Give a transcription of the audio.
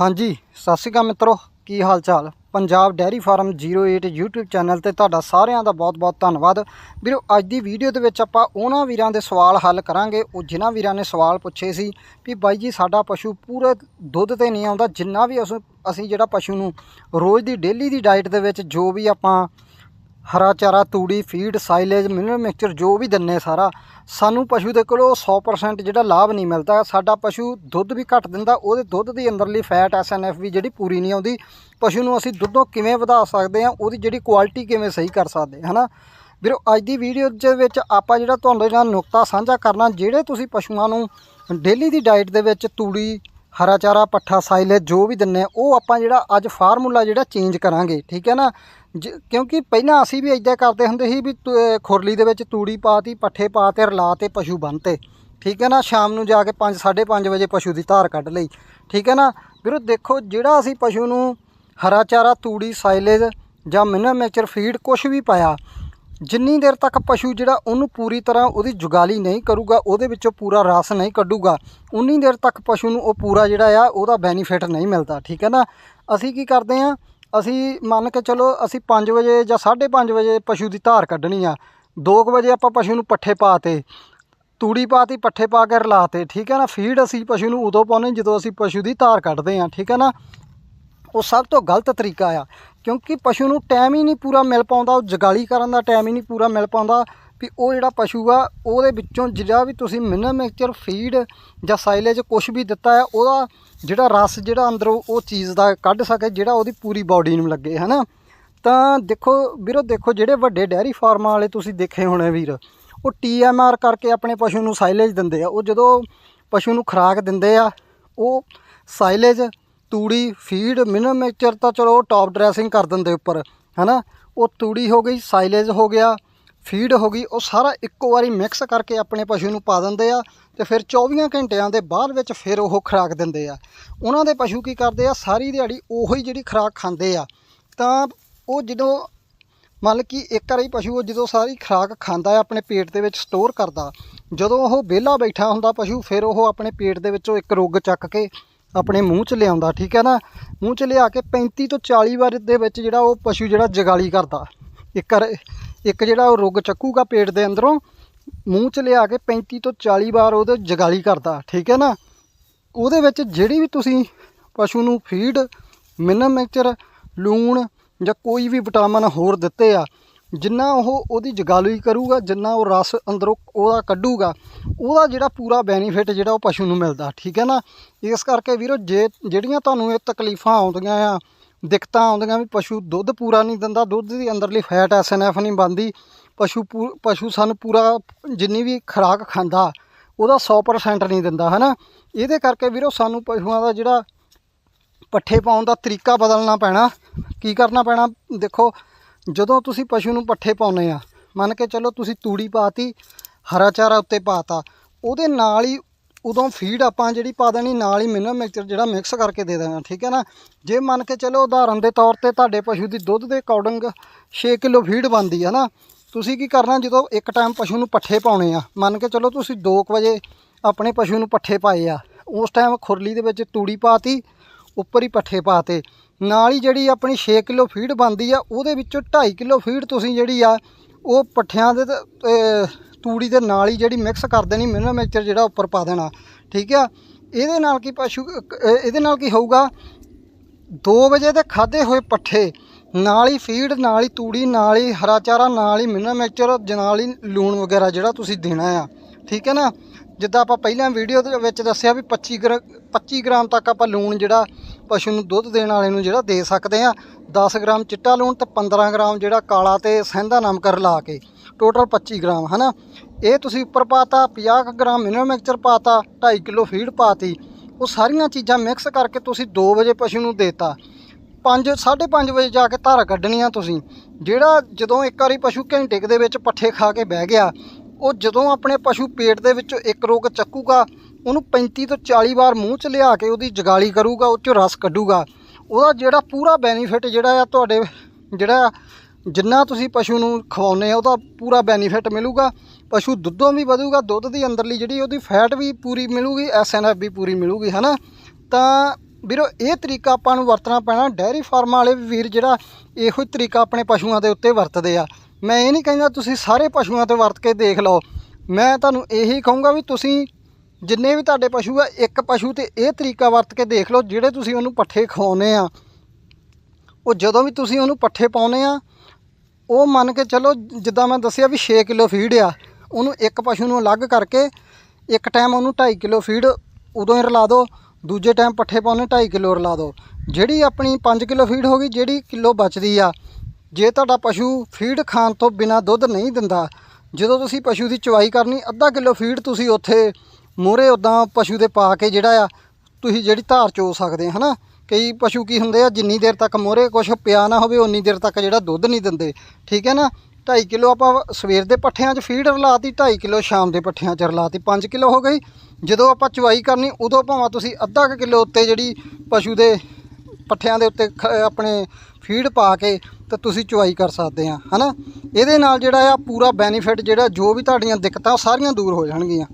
ਹਾਂਜੀ, ਸਤਿ ਸ਼੍ਰੀ ਅਕਾਲ ਮਿੱਤਰੋ, ਕੀ ਹਾਲ ਚਾਲ Punjab dairy farm 08 YouTube channel ਤੇ ਤੁਹਾਡਾ ਸਾਰਿਆਂ ਦਾ ਬਹੁਤ-ਬਹੁਤ ਧੰਨਵਾਦ। ਵੀਰੋ, ਅੱਜ ਦੀ ਵੀਡੀਓ ਦੇ ਵਿੱਚ ਆਪਾਂ ਉਹਨਾਂ ਵੀਰਾਂ ਦੇ ਸਵਾਲ ਹੱਲ ਕਰਾਂਗੇ, ਉਹ ਜਿਨ੍ਹਾਂ ਵੀਰਾਂ ਨੇ ਸਵਾਲ ਪੁੱਛੇ ਸੀ ਵੀ ਬਾਈ ਜੀ, ਸਾਡਾ ਪਸ਼ੂ ਪੂਰੇ ਦੁੱਧ ਤੇ ਨਹੀਂ ਆਉਂਦਾ, ਜਿੰਨਾ ਵੀ ਅਸੀਂ ਅਸੀਂ ਜਿਹੜਾ ਪਸ਼ੂ ਨੂੰ ਰੋਜ਼ ਦੀ ਡੇਲੀ ਦੀ ਡਾਈਟ ਦੇ ਵਿੱਚ ਜੋ ਵੀ ਆਪਾਂ ਹਰਾ ਚਾਰਾ, ਤੂੜੀ, ਫੀਡ, ਸਾਈਲੇਜ, ਮਿਨਰਲ ਮਿਕਸਚਰ ਜੋ ਵੀ ਦਿੰਨੇ ਸਾਰਾ, ਸਾਨੂੰ ਪਸ਼ੂ ਦੇ ਕੋਲੋਂ 100% ਜਿਹੜਾ ਲਾਭ ਨਹੀਂ ਮਿਲਦਾ। ਸਾਡਾ ਪਸ਼ੂ ਦੁੱਧ ਵੀ ਘੱਟ ਦਿੰਦਾ, ਉਹਦੇ ਦੁੱਧ ਦੀ ਅੰਦਰਲੀ ਫੈਟ ਐਸਐਨਐਫ ਵੀ ਜਿਹੜੀ ਪੂਰੀ ਨਹੀਂ ਆਉਂਦੀ। ਪਸ਼ੂ ਨੂੰ ਅਸੀਂ ਦੁੱਧੋਂ ਕਿਵੇਂ ਵਧਾ ਸਕਦੇ ਹਾਂ, ਉਹਦੀ ਜਿਹੜੀ ਕੁਆਲਿਟੀ ਕਿਵੇਂ ਸਹੀ ਕਰ ਸਕਦੇ ਹਾਂ, ਹਨਾ? ਵੀਰੋ, ਅੱਜ ਦੀ ਵੀਡੀਓ ਦੇ ਵਿੱਚ ਆਪਾਂ ਜਿਹੜਾ ਤੁਹਾਡੇ ਨਾਲ ਨੁਕਤਾ ਸਾਂਝਾ ਕਰਨਾ, ਜਿਹੜੇ ਤੁਸੀਂ ਪਸ਼ੂਆਂ ਨੂੰ ਡੇਲੀ ਦੀ ਡਾਈਟ ਦੇ ਵਿੱਚ ਤੂੜੀ ਹਰਾ ਚਾਰਾ, ਪੱਠਾ ਸਾਈਲੇਜ ਜੋ ਵੀ ਦਿੰਨੇ ਆ, ਉਹ ਆਪਾਂ ਜਿਹੜਾ ਅੱਜ ਫਾਰਮੂਲਾ ਜਿਹੜਾ ਚੇਂਜ ਕਰਾਂਗੇ, ਠੀਕ ਹੈ ਨਾ? ਜ- ਕਿਉਂਕਿ ਪਹਿਲਾਂ ਅਸੀਂ ਵੀ ਇਦਾਂ ਕਰਦੇ ਹੁੰਦੇ ਸੀ ਵੀ ਤ- ਖੁਰਲੀ ਦੇ ਵਿੱਚ ਤੂੜੀ ਪਾਤੀ ਪੱਠੇ ਪਾਤੇ ਰਲਾ ਤੇ ਪਸ਼ੂ ਬੰਨਤੇ, ਠੀਕ ਹੈ ਨਾ? ਸ਼ਾਮ ਨੂੰ ਜਾ ਕੇ 5 5:30 ਵਜੇ ਪਸ਼ੂ ਦੀ ਧਾਰ ਕੱਢ ਲਈ, ਠੀਕ ਹੈ ਨਾ? ਵੀਰੋ, ਦੇਖੋ, ਜਿਹੜਾ ਅਸੀਂ ਪਸ਼ੂ ਨੂੰ ਹਰਾ ਚਾਰਾ, ਤੂੜੀ ਸਾਈਲੇਜ ਜਾਂ ਮਿਨਰਲ ਮਿਕਸਚਰ ਫੀਡ ਕੁਝ ਵੀ ਪਾਇਆ ਜਿੰਨੀ ਦੇਰ ਤੱਕ ਪਸ਼ੂ ਜਿਹੜਾ ਉਹਨੂੰ ਪੂਰੀ ਤਰ੍ਹਾਂ ਉਹਦੀ ਜੁਗਾਲੀ ਨਹੀਂ ਕਰੂਗਾ, ਉਹਦੇ ਵਿੱਚੋਂ ਪੂਰਾ ਰਸ ਨਹੀਂ ਕੱਢੂਗਾ, ਉਨੀ ਦੇਰ ਤੱਕ ਪਸ਼ੂ ਨੂੰ ਉਹ ਪੂਰਾ ਜਿਹੜਾ ਆ, ਉਹਦਾ ਬੈਨੀਫਿਟ ਨਹੀਂ ਮਿਲਦਾ, ਠੀਕ ਹੈ ਨਾ? ਅਸੀਂ ਕੀ ਕਰਦੇ ਆ ਅਸੀਂ ਮੰਨ ਕੇ ਚਲੋ ਅਸੀਂ 5 ਵਜੇ ਜਾਂ 5:30 ਵਜੇ ਪਸ਼ੂ ਦੀ ਧਾਰ ਕੱਢਣੀ ਆ। 2 ਵਜੇ ਆਪਾਂ ਪਸ਼ੂ ਨੂੰ ਪੱਠੇ ਪਾਤੇ ਤੂੜੀ ਪਾਤੀ ਪੱਠੇ ਪਾ ਕੇ ਰਲਾਤੇ ਠੀਕ ਹੈ ਨਾ? ਫੀਡ ਅਸੀਂ ਪਸ਼ੂ ਨੂੰ ਉਦੋਂ ਪਾਉਂਦੇ ਜਦੋਂ ਅਸੀਂ ਪਸ਼ੂ ਦੀ ਧਾਰ ਕੱਢਦੇ ਆ ਠੀਕ ਹੈ ਨਾ? ਉਹ ਸਭ ਤੋਂ ਗਲਤ ਤਰੀਕਾ ਆ। ਕਿਉਂਕਿ ਪਸ਼ੂ ਨੂੰ ਟਾਈਮ ਹੀ ਨਹੀਂ ਪੂਰਾ ਮਿਲ ਪਾਉਂਦਾ, ਉਹ ਜਗਾਲੀ ਕਰਨ ਦਾ ਟਾਈਮ ਹੀ ਨਹੀਂ ਪੂਰਾ ਮਿਲ ਪਾਉਂਦਾ ਵੀ ਉਹ ਜਿਹੜਾ ਪਸ਼ੂ ਆ, ਉਹਦੇ ਵਿੱਚੋਂ ਜਿਹੜਾ ਵੀ ਤੁਸੀਂ ਮਿਨਰਲ ਮਿਕਸਚਰ ਫੀਡ ਜਾਂ ਸਾਈਲੇਜ ਕੁਝ ਵੀ ਦਿੱਤਾ ਹੈ, ਉਹਦਾ ਜਿਹੜਾ ਰਸ ਜਿਹੜਾ ਅੰਦਰੋਂ ਉਹ ਚੀਜ਼ ਦਾ ਕੱਢ ਸਕੇ, ਜਿਹੜਾ ਉਹਦੀ ਪੂਰੀ ਬਾਡੀ ਨੂੰ ਲੱਗੇ, ਹਨਾ? ਤਾਂ ਦੇਖੋ ਵੀਰੋ, ਦੇਖੋ ਜਿਹੜੇ ਵੱਡੇ ਡੈਰੀ ਫਾਰਮਾਂ ਵਾਲੇ ਤੁਸੀਂ ਦੇਖੇ ਹੋਣੇ ਵੀਰ, ਉਹ ਟੀਐਮਆਰ ਕਰਕੇ ਆਪਣੇ ਪਸ਼ੂ ਨੂੰ ਸਾਈਲੇਜ ਦਿੰਦੇ ਆ। ਉਹ ਜਦੋਂ ਪਸ਼ੂ ਨੂੰ ਖੁਰਾਕ ਦਿੰਦੇ ਆ, ਉਹ ਸਾਈਲੇਜ ਤੂੜੀ ਫੀਡ ਮਿਨਰਲ ਮਿਕਸਚਰ ਤਾਂ ਚਲੋ ਟੌਪ ਡਰੈਸਿੰਗ ਕਰ ਦਿੰਦੇ ਉੱਪਰ, ਹਨਾ? ਉਹ ਤੂੜੀ ਹੋ ਗਈ ਸਾਈਲੇਜ ਹੋ ਗਿਆ ਫੀਡ ਹੋ ਗਈ, ਉਹ ਸਾਰਾ ਇੱਕੋ ਵਾਰੀ ਮਿਕਸ ਕਰਕੇ ਆਪਣੇ ਪਸ਼ੂ ਨੂੰ ਪਾ ਦਿੰਦੇ ਆ ਤੇ ਫਿਰ 24 ਘੰਟਿਆਂ ਦੇ ਬਾਅਦ ਵਿੱਚ ਫਿਰ ਉਹ ਖੁਰਾਕ ਦਿੰਦੇ ਆ। ਉਹਨਾਂ ਦੇ ਪਸ਼ੂ ਕੀ ਕਰਦੇ ਆ, ਸਾਰੀ ਦਿਹਾੜੀ ਉਹੀ ਜਿਹੜੀ ਖੁਰਾਕ ਖਾਂਦੇ ਆ। ਤਾਂ ਉਹ ਜਦੋਂ ਮੰਨ ਕਿ ਇੱਕ ਵਾਰੀ ਪਸ਼ੂ ਉਹ ਜਦੋਂ ਸਾਰੀ ਖੁਰਾਕ ਖਾਂਦਾ ਹੈ, ਆਪਣੇ ਪੇਟ ਦੇ ਵਿੱਚ ਸਟੋਰ ਕਰਦਾ, ਜਦੋਂ ਉਹ ਵਿਹਲਾ ਬੈਠਾ ਹੁੰਦਾ ਪਸ਼ੂ, ਫਿਰ ਉਹ ਆਪਣੇ ਪੇਟ ਦੇ ਵਿੱਚੋਂ ਇੱਕ ਰੁੱਗ ਚੱਕ ਕੇ ਆਪਣੇ ਮੂੰਹ 'ਚ ਲਿਆਉਂਦਾ, ਠੀਕ ਹੈ ਨਾ? ਮੂੰਹ 'ਚ ਲਿਆ ਕੇ 35 ਤੋਂ 40 ਵਾਰ ਦੇ ਵਿੱਚ ਜਿਹੜਾ ਉਹ ਪਸ਼ੂ ਜਿਹੜਾ ਜਗਾਲੀ ਕਰਦਾ। ਇੱਕ ਇੱਕ ਜਿਹੜਾ ਉਹ ਰੁੱਗ ਚੱਕੂਗਾ ਪੇਟ ਦੇ ਅੰਦਰੋਂ, ਮੂੰਹ 'ਚ ਲਿਆ ਕੇ 35 ਤੋਂ 40 ਵਾਰ ਉਹਦੇ ਜਗਾਲੀ ਕਰਦਾ, ਠੀਕ ਹੈ ਨਾ? ਉਹਦੇ ਵਿੱਚ ਜਿਹੜੀ ਵੀ ਤੁਸੀਂ ਪਸ਼ੂ ਨੂੰ ਫੀਡ ਮਿਨਰਲ ਮਿਕਸਚਰ ਲੂਣ ਜਾਂ ਕੋਈ ਵੀ ਵਿਟਾਮਿਨ ਹੋਰ ਦਿੱਤੇ ਆ ਜਿੰਨਾ ਉਹ ਉਹਦੀ ਜਗਾਲੀ ਕਰੂਗਾ, ਜਿੰਨਾ ਉਹ ਰਸ ਅੰਦਰੋਂ ਉਹਦਾ ਕੱਢੂਗਾ, ਉਹਦਾ ਜਿਹੜਾ ਪੂਰਾ ਬੈਨੀਫਿਟ ਜਿਹੜਾ ਉਹ ਪਸ਼ੂ ਨੂੰ ਮਿਲਦਾ, ਠੀਕ ਹੈ ਨਾ? ਇਸ ਕਰਕੇ ਵੀਰੋ, ਜੇ ਜਿਹੜੀਆਂ ਤੁਹਾਨੂੰ ਇਹ ਤਕਲੀਫਾਂ ਆਉਂਦੀਆਂ ਆ, ਦਿੱਕਤਾਂ ਆਉਂਦੀਆਂ ਵੀ ਪਸ਼ੂ ਦੁੱਧ ਪੂਰਾ ਨਹੀਂ ਦਿੰਦਾ, ਦੁੱਧ ਦੀ ਅੰਦਰਲੀ ਫੈਟ ਐਸਐਨਐਫ ਨਹੀਂ ਬਣਦੀ, ਪਸ਼ੂ ਪੂ- ਪਸ਼ੂ ਸਾਨੂੰ ਪੂਰਾ ਜਿੰਨੀ ਵੀ ਖੁਰਾਕ ਖਾਂਦਾ, ਉਹਦਾ 100% ਨਹੀਂ ਦਿੰਦਾ ਹੈ ਨਾ ਇਹਦੇ ਕਰਕੇ ਵੀਰੋ, ਸਾਨੂੰ ਪਸ਼ੂਆਂ ਦਾ ਜਿਹੜਾ ਪੱਠੇ ਪਾਉਣ ਦਾ ਤਰੀਕਾ ਬਦਲਣਾ ਪੈਣਾ, ਕੀ ਕਰਨਾ ਪੈਣਾ? ਦੇਖੋ ਜਦੋਂ ਤੁਸੀਂ ਪਸ਼ੂ ਨੂੰ ਪੱਠੇ ਪਾਉਨੇ ਆ, ਮੰਨ ਕੇ ਚਲੋ ਤੁਸੀਂ ਤੂੜੀ ਪਾਤੀ, ਹਰਾ ਚਾਰਾ ਉੱਤੇ ਪਾਤਾ, ਉਹਦੇ ਨਾਲ ਹੀ ਉਦੋਂ ਫੀਡ ਆਪਾਂ ਜਿਹੜੀ ਪਾ ਦੇਣੀ, ਨਾਲ ਹੀ ਮਿਨਰਲ ਮਿਕਸਚਰ ਜਿਹੜਾ ਮਿਕਸ ਕਰਕੇ ਦੇ ਦੇਣਾ, ਠੀਕ ਹੈ ਨਾ? ਜੇ ਮੰਨ ਕੇ ਚਲੋ ਉਦਾਹਰਨ ਦੇ ਤੌਰ ਤੇ ਤੁਹਾਡੇ ਪਸ਼ੂ ਦੀ ਦੁੱਧ ਦੇ ਅਕੋਰਡਿੰਗ 6 ਕਿਲੋ ਫੀਡ ਬਣਦੀ ਹੈ ਨਾ, ਤੁਸੀਂ ਕੀ ਕਰਨਾ ਜਦੋਂ ਇੱਕ ਟਾਈਮ ਪਸ਼ੂ ਨੂੰ ਪੱਠੇ ਪਾਉਣੇ ਆ, ਮੰਨ ਕੇ ਚਲੋ ਤੁਸੀਂ 2 ਵਜੇ ਆਪਣੇ ਪਸ਼ੂ ਨੂੰ ਪੱਠੇ ਪਾਏ ਆ, ਉਸ ਟਾਈਮ ਖੁਰਲੀ ਦੇ ਵਿੱਚ ਤੂੜੀ ਪਾਤੀ, ਉੱਪਰ ਹੀ ਪੱਠੇ ਪਾਤੇ ਨਾਲ ਹੀ ਜਿਹੜੀ ਆਪਣੀ 6 ਕਿਲੋ ਫੀਡ ਬਣਦੀ ਆ ਉਹਦੇ ਵਿੱਚੋਂ 2.5 ਕਿਲੋ ਫੀਡ ਤੁਸੀਂ ਜਿਹੜੀ ਆ ਉਹ ਪੱਠਿਆਂ ਦੇ ਤੇ, ਤੂੜੀ ਦੇ ਨਾਲ ਹੀ ਜਿਹੜੀ ਮਿਕਸ ਕਰ ਦੇਣੀ ਮਿਨਰਲ ਮਿਕਸਚਰ ਜਿਹੜਾ ਉੱਪਰ ਪਾ ਦੇਣਾ ਠੀਕ ਆ? ਇਹਦੇ ਨਾਲ ਕੀ ਪਸ਼ੂ ਇਹਦੇ ਨਾਲ ਕੀ ਹੋਊਗਾ? 2 ਵਜੇ ਦੇ ਖਾਦੇ ਹੋਏ ਪੱਠੇ ਨਾਲ ਹੀ ਫੀਡ ਨਾਲ ਹੀ ਤੂੜੀ ਨਾਲ ਹੀ ਹਰਾ ਚਾਰਾ ਨਾਲ ਹੀ ਮਿਨਰਲ ਮਿਕਸਚਰ ਨਾਲ ਹੀ ਲੂਣ ਵਗੈਰਾ ਜਿਹੜਾ ਤੁਸੀਂ ਦੇਣਾ ਆ ਠੀਕ ਹੈ ਨਾ? ਜਿੱਦਾਂ ਆਪਾਂ ਪਹਿਲਾਂ ਵੀਡੀਓ ਦੇ ਵਿੱਚ ਦੱਸਿਆ ਵੀ 25 ਗ੍ਰਾ 25 ਗ੍ਰਾਮ ਤੱਕ ਆਪਾਂ ਲੂਣ ਜਿਹੜਾ ਪਸ਼ੂ ਨੂੰ ਦੁੱਧ ਦੇਣ ਵਾਲੇ ਨੂੰ ਜਿਹੜਾ ਦੇ ਸਕਦੇ ਆ 10 ਗ੍ਰਾਮ ਚਿੱਟਾ ਲੂਣ ਤੇ 15 ਗ੍ਰਾਮ ਜਿਹੜਾ ਕਾਲਾ ਤੇ ਸਹਿੰਦਾ ਨਮਕਰ ਲਾ ਕੇ ਟੋਟਲ 25 ਗ੍ਰਾਮ, ਹਨਾ? ਇਹ ਤੁਸੀਂ ਉੱਪਰ ਪਾਤਾ 50 ਕੁ ਗ੍ਰਾਮ ਮਿਨਰਲ ਮਿਕਸਚਰ ਪਾਤਾ 2.5 ਕਿਲੋ ਫੀਡ ਪਾਤੀ, ਉਹ ਸਾਰੀਆਂ ਚੀਜ਼ਾਂ ਮਿਕਸ ਕਰਕੇ ਤੁਸੀਂ 2 ਵਜੇ ਪਸ਼ੂ ਨੂੰ ਦੇਤਾ। 5 5:30 ਵਜੇ ਜਾ ਕੇ ਧਾਰਾ ਕੱਢਣੀ ਆ ਤੁਸੀਂ। ਜਿਹੜਾ ਜਦੋਂ ਇੱਕ ਵਾਰੀ ਪਸ਼ੂ ਘੰਟੇ ਦੇ ਵਿੱਚ ਪੱਠੇ ਖਾ ਕੇ ਬਹਿ ਗਿਆ, ਉਹ ਜਦੋਂ ਆਪਣੇ ਪਸ਼ੂ ਪੇਟ ਦੇ ਵਿੱਚੋਂ ਇੱਕ ਰੋਗ ਚੱਕੂਗਾ ਉਹਨੂੰ 35 ਤੋਂ 40 ਵਾਰ ਮੂੰਹ 'ਚ ਲਿਆ ਕੇ ਉਹਦੀ ਜਗਾਲੀ ਕਰੂਗਾ, ਉਹ 'ਚੋਂ ਰਸ ਕੱਢੂਗਾ। ਉਹਦਾ ਜਿਹੜਾ ਪੂਰਾ ਬੈਨੀਫਿਟ ਜਿਹੜਾ ਆ ਤੁਹਾਡੇ, ਜਿਹੜਾ ਜਿੰਨਾ ਤੁਸੀਂ ਪਸ਼ੂ ਨੂੰ ਖਵਾਉਂਦੇ ਆ, ਉਹਦਾ ਪੂਰਾ ਬੈਨੀਫਿਟ ਮਿਲੂਗਾ। ਪਸ਼ੂ ਦੁੱਧੋਂ ਵੀ ਵਧੂਗਾ, ਦੁੱਧ ਦੀ ਅੰਦਰਲੀ ਜਿਹੜੀ ਉਹਦੀ ਫੈਟ ਵੀ ਪੂਰੀ ਮਿਲੂਗੀ ਐਸਐਨਐਫ ਵੀ ਪੂਰੀ ਮਿਲੂਗੀ, ਹਨਾ? ਤਾਂ ਵੀਰੋ, ਇਹ ਤਰੀਕਾ ਆਪਾਂ ਨੂੰ ਵਰਤਣਾ ਪੈਣਾ। ਡੈਰੀ ਫਾਰਮ ਵਾਲੇ ਵੀਰ ਜਿਹੜਾ ਇਹੋ ਹੀ ਤਰੀਕਾ ਆਪਣੇ ਪਸ਼ੂਆਂ ਦੇ ਉੱਤੇ ਵਰਤਦੇ ਆ। ਮੈਂ ਇਹ ਨਹੀਂ ਕਹਿੰਦਾ ਤੁਸੀਂ ਸਾਰੇ ਪਸ਼ੂਆਂ ਤੇ ਵਰਤ ਕੇ ਦੇਖ ਲਓ। ਮੈਂ ਤੁਹਾਨੂੰ ਇਹੀ ਕਹੂੰਗਾ ਵੀ ਤੁਸੀਂ ਜਿੰਨੇ ਵੀ ਤੁਹਾਡੇ ਪਸ਼ੂ ਆ, ਇੱਕ ਪਸ਼ੂ ਤੇ ਇਹ ਤਰੀਕਾ ਵਰਤ ਕੇ ਦੇਖ ਲਓ ਜਿਹੜੇ ਤੁਸੀਂ ਉਹਨੂੰ ਪੱਠੇ ਖਵਾਉਨੇ ਆ। ਉਹ ਜਦੋਂ ਵੀ ਤੁਸੀਂ ਉਹਨੂੰ ਪੱਠੇ ਪਾਉਨੇ ਆ, ਉਹ ਮੰਨ ਕੇ ਚਲੋ ਜਿੱਦਾਂ ਮੈਂ ਦੱਸਿਆ ਵੀ 6 ਕਿਲੋ ਫੀਡ ਆ, ਉਹਨੂੰ ਇੱਕ ਪਸ਼ੂ ਨੂੰ ਅਲੱਗ ਕਰਕੇ ਇੱਕ ਟਾਈਮ ਉਹਨੂੰ 2.5 ਕਿਲੋ ਫੀਡ ਉਦੋਂ ਹੀ ਰਲਾ ਦਿਓ, ਦੂਜੇ ਟਾਈਮ ਪੱਠੇ ਪਾਉਣੇ 2.5 ਕਿਲੋ ਰਲਾ ਦਿਓ। ਜਿਹੜੀ ਆਪਣੀ 5 ਕਿਲੋ ਫੀਡ ਹੋ ਗਈ, ਜਿਹੜੀ ਕਿਲੋ ਬਚਦੀ ਆ, ਜੇ ਤੁਹਾਡਾ ਪਸ਼ੂ ਫੀਡ ਖਾਣ ਤੋਂ ਬਿਨਾ ਦੁੱਧ ਨਹੀਂ ਦਿੰਦਾ, ਜਦੋਂ ਤੁਸੀਂ ਪਸ਼ੂ ਦੀ ਚਵਾਈ ਕਰਨੀ, ਅੱਧਾ ਕਿਲੋ ਫੀਡ ਤੁਸੀਂ ਉੱਥੇ ਮੂਹਰੇ ਉਦਾਂ ਪਸ਼ੂ ਦੇ ਪਾ ਕੇ ਜਿਹੜਾ ਆ, ਤੁਸੀਂ ਜਿਹੜੀ ਧਾਰ ਚੋ ਸਕਦੇ ਆ, ਹਨਾ? ਕਈ ਪਸ਼ੂ ਕੀ ਹੁੰਦੇ ਆ, ਜਿੰਨੀ ਦੇਰ ਤੱਕ ਮੋਰੇ ਕੁਝ ਪਿਆ ਨਾ ਹੋਵੇ ਉਨੀ ਦੇਰ ਤੱਕ ਜਿਹੜਾ ਦੁੱਧ ਨਹੀਂ ਦਿੰਦੇ, ਠੀਕ ਹੈ ਨਾ? 2.5 ਕਿਲੋ ਆਪਾਂ ਸਵੇਰ ਦੇ ਪੱਠਿਆਂ 'ਚ ਫੀਡ ਰਲਾਤੀ 2.5 ਕਿਲੋ ਸ਼ਾਮ ਦੇ ਪੱਠਿਆਂ 'ਚ ਰਲਾਤੀ 5 ਕਿਲੋ ਹੋ ਗਈ। ਜਦੋਂ ਆਪਾਂ ਚੁਆਈ ਕਰਨੀ, ਉਦੋਂ ਭਾਵੇਂ ਤੁਸੀਂ ਅੱਧਾ ਕੁ ਕਿਲੋ ਉੱਤੇ ਜਿਹੜੀ ਪਸ਼ੂ ਦੇ ਪੱਠਿਆਂ ਦੇ ਉੱਤੇ ਖ- ਆਪਣੇ ਫੀਡ ਪਾ ਕੇ ਤਾਂ ਤੁਸੀਂ ਚੁਆਈ ਕਰ ਸਕਦੇ ਆ, ਹਨਾ? ਇਹਦੇ ਨਾਲ ਜਿਹੜਾ ਆ ਪੂਰਾ ਬੈਨੀਫਿਟ ਜਿਹੜਾ, ਜੋ ਵੀ ਤੁਹਾਡੀਆਂ ਦਿੱਕਤਾਂ ਉਹ ਸਾਰੀਆਂ ਦੂਰ ਹੋ ਜਾਣਗੀਆਂ।